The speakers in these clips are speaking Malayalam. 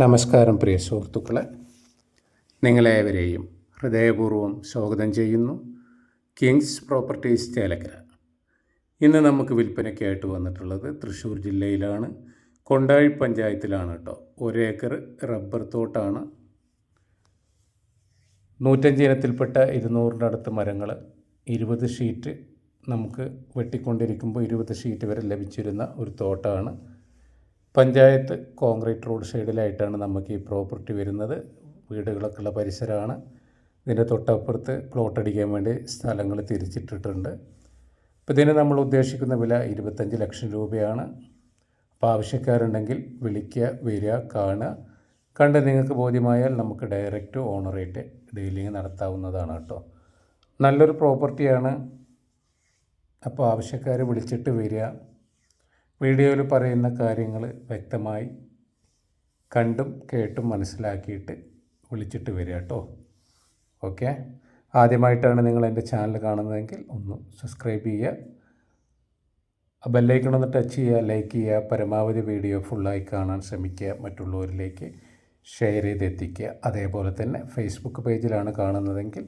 നമസ്കാരം പ്രിയ സുഹൃത്തുക്കളെ. നിങ്ങളേവരെയും ഹൃദയപൂർവം സ്വാഗതം ചെയ്യുന്നു. Kings properties Chelakkara. ഇന്ന് നമുക്ക് വിൽപ്പനയ്ക്കായിട്ട് വന്നിട്ടുള്ളത് തൃശ്ശൂർ ജില്ലയിലാണ്. കൊണ്ടാഴി പഞ്ചായത്തിലാണ് കേട്ടോ. ഒരേക്കർ റബ്ബർ തോട്ടാണ്. നൂറ്റഞ്ച് ഇനത്തിൽപ്പെട്ട ഇരുന്നൂറിന്റെ അടുത്ത് മരങ്ങൾ ഇരുപത് ഷീറ്റ് നമുക്ക് വെട്ടിക്കൊണ്ടിരിക്കുമ്പോൾ ഇരുപത് ഷീറ്റ് വരെ ലഭിച്ചിരുന്ന ഒരു തോട്ടമാണ് പഞ്ചായത്ത് കോൺക്രീറ്റ് റോഡ് സൈഡിലായിട്ടാണ് നമുക്ക് ഈ പ്രോപ്പർട്ടി വരുന്നത്. വീടുകളൊക്കെ ഉള്ള പരിസരമാണ്. ഇതിന്റെ തൊട്ടപ്പുറത്ത് പ്ലോട്ട് അടിക്കാൻ വേണ്ടി സ്ഥലങ്ങൾ തിരിച്ചിട്ടിട്ടുണ്ട്. അപ്പോൾ ഇതിന് നമ്മൾ ഉദ്ദേശിക്കുന്ന വില ഇരുപത്തഞ്ച് ലക്ഷം രൂപയാണ്. അപ്പോൾ ആവശ്യക്കാരുണ്ടെങ്കിൽ വിളിക്കുക വരിക കാണുക. കണ്ട് നിങ്ങൾക്ക് ബോധ്യമായാൽ നമുക്ക് ഡയറക്റ്റ് ഓണറേറ്റ് ഡീലിംഗ് നടത്താവുന്നതാണ് കേട്ടോ. നല്ലൊരു പ്രോപ്പർട്ടിയാണ്. അപ്പോൾ ആവശ്യക്കാർ വിളിച്ചിട്ട് വരിക. വീഡിയോയിൽ പറയുന്ന കാര്യങ്ങൾ വ്യക്തമായി കണ്ടും കേട്ടും മനസ്സിലാക്കിയിട്ട് വിളിച്ചിട്ട് വരിക കേട്ടോ. ഓക്കെ? ആദ്യമായിട്ടാണ് നിങ്ങൾ എന്റെ ചാനൽ കാണുന്നതെങ്കിൽ ഒന്ന് സബ്സ്ക്രൈബ് ചെയ്യുക. ബെല്ലൈക്കൺ ഒന്ന് ടച്ച് ചെയ്യുക ലൈക്ക് ചെയ്യുക പരമാവധി വീഡിയോ ഫുള്ളായി കാണാൻ ശ്രമിക്കുക മറ്റുള്ളവരിലേക്ക് ഷെയർ ചെയ്ത് എത്തിക്കുക. അതേപോലെ തന്നെ ഫേസ്ബുക്ക് പേജിലാണ് കാണുന്നതെങ്കിൽ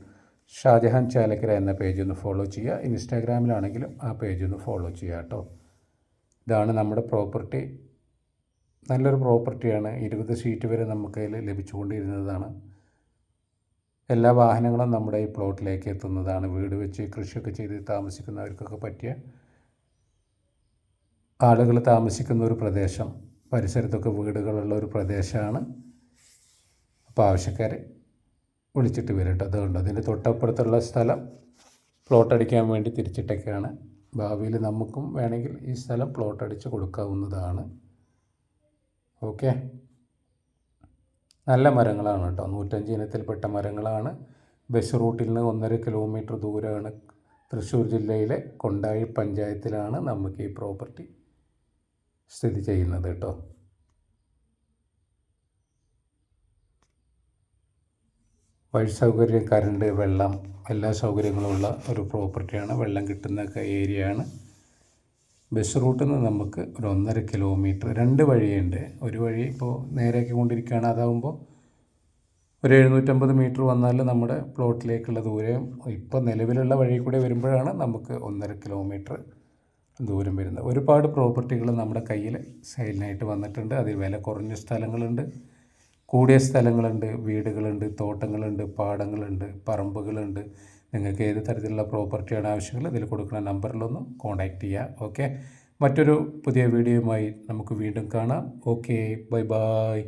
ഷാജഹാൻ ചാലക്കര എന്ന പേജ് ഒന്ന് ഫോളോ ചെയ്യുക. ഇൻസ്റ്റാഗ്രാമിലാണെങ്കിലും ആ പേജ് ഒന്ന് ഫോളോ ചെയ്യുക കേട്ടോ. ഇതാണ് നമ്മുടെ പ്രോപ്പർട്ടി. നല്ലൊരു പ്രോപ്പർട്ടിയാണ്. ഇരുപത് സീറ്റ് വരെ നമുക്ക് അതിൽ ലഭിച്ചുകൊണ്ടിരുന്നതാണ്. എല്ലാ വാഹനങ്ങളും നമ്മുടെ ഈ പ്ലോട്ടിലേക്ക് എത്തുന്നതാണ്. വീട് വെച്ച് കൃഷിയൊക്കെ ചെയ്ത് താമസിക്കുന്നവർക്കൊക്കെ പറ്റിയ ആളുകൾ താമസിക്കുന്ന ഒരു പ്രദേശം. പരിസരത്തൊക്കെ വീടുകളുള്ള ഒരു പ്രദേശമാണ്. അപ്പോൾ ആവശ്യക്കാരെ വിളിച്ചിട്ട് വരട്ടെ. അതുകൊണ്ട് അതിന്റെ തൊട്ടപ്പുറത്തുള്ള സ്ഥലം പ്ലോട്ട് അടിക്കാൻ വേണ്ടി തിരിച്ചിട്ടൊക്കെയാണ്. ഭാവിയിൽ നമുക്കും വേണമെങ്കിൽ ഈ സ്ഥലം പ്ലോട്ട് അടിച്ച് കൊടുക്കാവുന്നതാണ്. ഓക്കെ നല്ല മരങ്ങളാണ് കേട്ടോ. നൂറ്റഞ്ച് ഇനത്തിൽപ്പെട്ട മരങ്ങളാണ്. ബസ് റൂട്ടിൽ നിന്ന് ഒന്നര കിലോമീറ്റർ ദൂരമാണ് തൃശ്ശൂർ ജില്ലയിലെ കൊണ്ടാഴി പഞ്ചായത്തിലാണ് നമുക്ക് ഈ പ്രോപ്പർട്ടി സ്ഥിതി ചെയ്യുന്നത് കേട്ടോ. വഴി സൗകര്യം കറണ്ട് വെള്ളം എല്ലാ സൗകര്യങ്ങളുമുള്ള ഒരു പ്രോപ്പർട്ടിയാണ്. വെള്ളം കിട്ടുന്ന ഏരിയയാണ്. ബസ് റൂട്ടിൽ നിന്ന് നമുക്ക് ഒരു ഒന്നര കിലോമീറ്റർ രണ്ട് വഴിയുണ്ട്. ഒരു വഴി ഇപ്പോൾ നേരെയൊക്കെ കൊണ്ടിരിക്കുകയാണ് അതാകുമ്പോൾ ഒരു എഴുന്നൂറ്റമ്പത് മീറ്റർ വന്നാൽ നമ്മുടെ പ്ലോട്ടിലേക്കുള്ള ദൂരം ഇപ്പോൾ നിലവിലുള്ള വഴി കൂടെ വരുമ്പോഴാണ് നമുക്ക് ഒന്നര കിലോമീറ്റർ ദൂരം വരുന്നത്. ഒരുപാട് പ്രോപ്പർട്ടികൾ നമ്മുടെ കയ്യിൽ സെയിലിനായിട്ട് വന്നിട്ടുണ്ട്. അതിൽ വില കുറഞ്ഞ സ്ഥലങ്ങളുണ്ട്. കൂടിയ സ്ഥലങ്ങളുണ്ട്. വീടുകളുണ്ട് തോട്ടങ്ങളുണ്ട് പാടങ്ങളുണ്ട് പറമ്പുകളുണ്ട്. നിങ്ങൾക്ക് ഏത് തരത്തിലുള്ള പ്രോപ്പർട്ടിയാണ് ആവശ്യങ്ങൾ ഇതിൽ കൊടുക്കുന്ന നമ്പറിലൊന്നും കോൺടാക്റ്റ് ചെയ്യുക. ഓക്കെ? മറ്റൊരു പുതിയ വീഡിയോയുമായി നമുക്ക് വീണ്ടും കാണാം. Okay bye bye